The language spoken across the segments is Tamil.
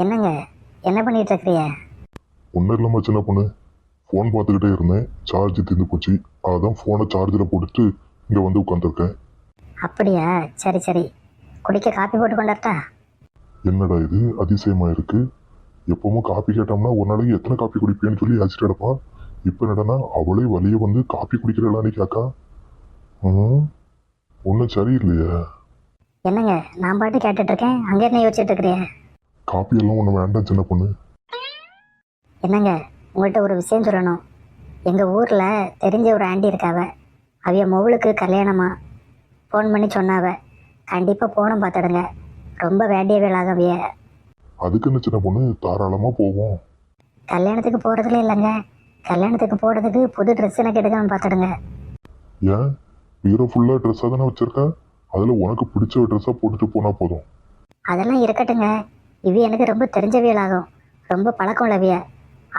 என்னங்க? என்ன பண்ணிட்டு இருக்கிறிய ஒன்றும் இல்லாமல் சின்ன பொண்ணு. ஃபோன் பார்த்துக்கிட்டே இருந்தேன். சார்ஜ் தீர்ந்து போச்சு. அதான் ஃபோனை சார்ஜில் போட்டுட்டு இங்கே வந்து உட்காந்துருக்கேன். அப்படியா? சரி சரி. குடிக்க காப்பி போட்டு கொண்டாட்டா என்னடா இது? அதிசயமா இருக்கு. எப்பவும் காப்பி கேட்டோம்னா ஒரு நாளைக்கு எத்தனை காப்பி குடிப்பேன்னு சொல்லி யோசிச்சுட்டு கிடப்பா. இப்போ என்னடனா அவளே வழிய வந்து காப்பி குடிக்கிறலான்னு கேக்கா. ம் ஒன்றும் சரியில்லையே. என்னங்க நான் பாட்டு கேட்டுட்டு இருக்கேன். அங்கே என்ன யோசிச்சுட்டு இருக்கிறிய காப்பி எல்லாம் ஒன்று வேண்டாம் சின்ன பொண்ணு. என்னங்க உங்கள்கிட்ட ஒரு விஷயம் சொல்லணும். எங்கள் ஊரில் தெரிஞ்ச ஒரு ஆண்டி இருக்காவ. அவிய மொவளுக்கு கல்யாணமா? ஃபோன் பண்ணி சொன்னாவ. கண்டிப்பாக போகணும் பார்த்துடுங்க. ரொம்ப வேண்டிய வேளாக அவிய. அதுக்கு என்ன சின்ன பொண்ணு? தாராளமாக போவோம். கல்யாணத்துக்கு போகிறதுல இல்லைங்க. கல்யாணத்துக்கு போகிறதுக்கு புது ட்ரெஸ் எனக்கு எடுக்கணும்னு பார்த்துடுங்க. ஏன்? ஹீரோ ஃபுல்லாக ட்ரெஸ்ஸாக தானே வச்சிருக்க? அதில் உனக்கு பிடிச்ச ட்ரெஸ்ஸாக போட்டுட்டு போனால் போதும். அதெல்லாம் இருக்கட்டுங்க. இவி எனக்கு ரொம்ப தெரிஞ்சவியலாகும் ரொம்ப பழக்கம் உள்ளவிய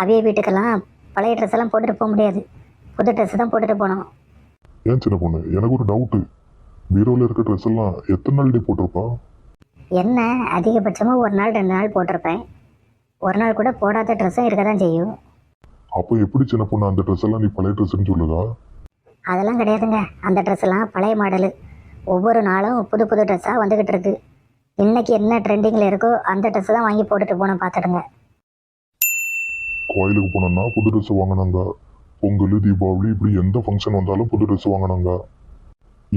அவிய வீட்டுக்கெல்லாம் பழைய ட்ரெஸ் எல்லாம் போட்டுட்டு போக முடியாது. புது ட்ரெஸ் தான் போட்டுட்டு போகணும். ஏன் சின்ன பொண்ணு? எனக்கு ஒரு டவுட்டு பீரோவில் இருக்க ட்ரெஸ் எல்லாம் எத்தனை நாள் நீ போட்டிருப்பா? என்ன? அதிகபட்சமாக ஒரு நாள் ரெண்டு நாள் போட்டிருப்பேன். ஒரு நாள் கூட போடாத ட்ரெஸ்ஸும் இருக்க தான் செய்யும். அப்போ எப்படி சின்ன பொண்ணு அந்த ட்ரெஸ் எல்லாம் நீ பழைய ட்ரெஸ்ன்னு சொல்லுதா? அதெல்லாம் கிடையாதுங்க. அந்த ட்ரெஸ் எல்லாம் பழைய மாடலு ஒவ்வொரு நாளும் புது புது ட்ரெஸ்ஸாக வந்துக்கிட்டு இருக்கு. இன்னைக்கு என்ன ட்ரெண்டிங்கில் இருக்கோ அந்த ட்ரெஸ் தான் வாங்கி போட்டுட்டு போனோம் பார்த்துடுங்க. கோயிலுக்கு போனோம்னா புது ட்ரெஸ் வாங்கினாங்க. பொங்கல் தீபாவளி இப்படி எந்த ஃபங்க்ஷன் வந்தாலும் புது ட்ரெஸ் வாங்கினாங்க.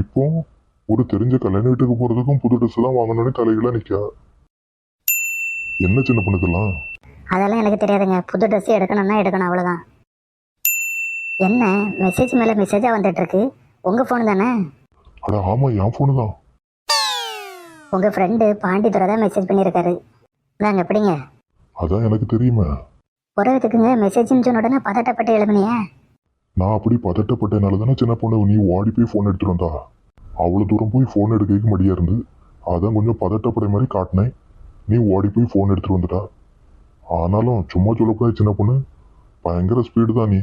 இப்போ ஒரு தெரிஞ்ச கல்யாண வீட்டுக்கு போகிறதுக்கும் புது ட்ரெஸ் தான் வாங்கணும்னு தலையில நிற்க என்ன சின்ன பொண்ணுக்கெல்லாம் அதெல்லாம் எனக்கு தெரியாதுங்க. புது ட்ரெஸ் எடுக்கணும்னா எடுக்கணும் அவ்வளோதான் என்ன? மெசேஜ் மேலே மெசேஜாக வந்துட்டு இருக்கு உங்கள் ஃபோன் தானே? அட ஆமாம் என் ஃபோனு தான். உங்கள் ஃப்ரெண்டு பாண்டித்துறை தான் மெசேஜ் பண்ணியிருக்காரு நாங்கள் எப்படிங்க அதான் எனக்கு தெரியுமே. உறவுக்குங்க மெசேஜ்னு சொன்ன உடனே பதட்டப்பட்டு எழுதுனியே நான் அப்படி பதட்டப்பட்டனால தானே சின்ன பொண்ணு நீ ஓடி போய் ஃபோன் எடுத்துட்டு வந்தா. அவ்வளோ தூரம் போய் ஃபோன் எடுக்க முடியா இருந்து அதான் கொஞ்சம் பதட்டப்பட மாதிரி காட்டினேன். நீ ஓடி போய் ஃபோன் எடுத்துட்டு வந்துட்டா. ஆனாலும் சும்மா சொல்லக்கூடாது சின்ன பொண்ணு. பயங்கர ஸ்பீடு தான் நீ.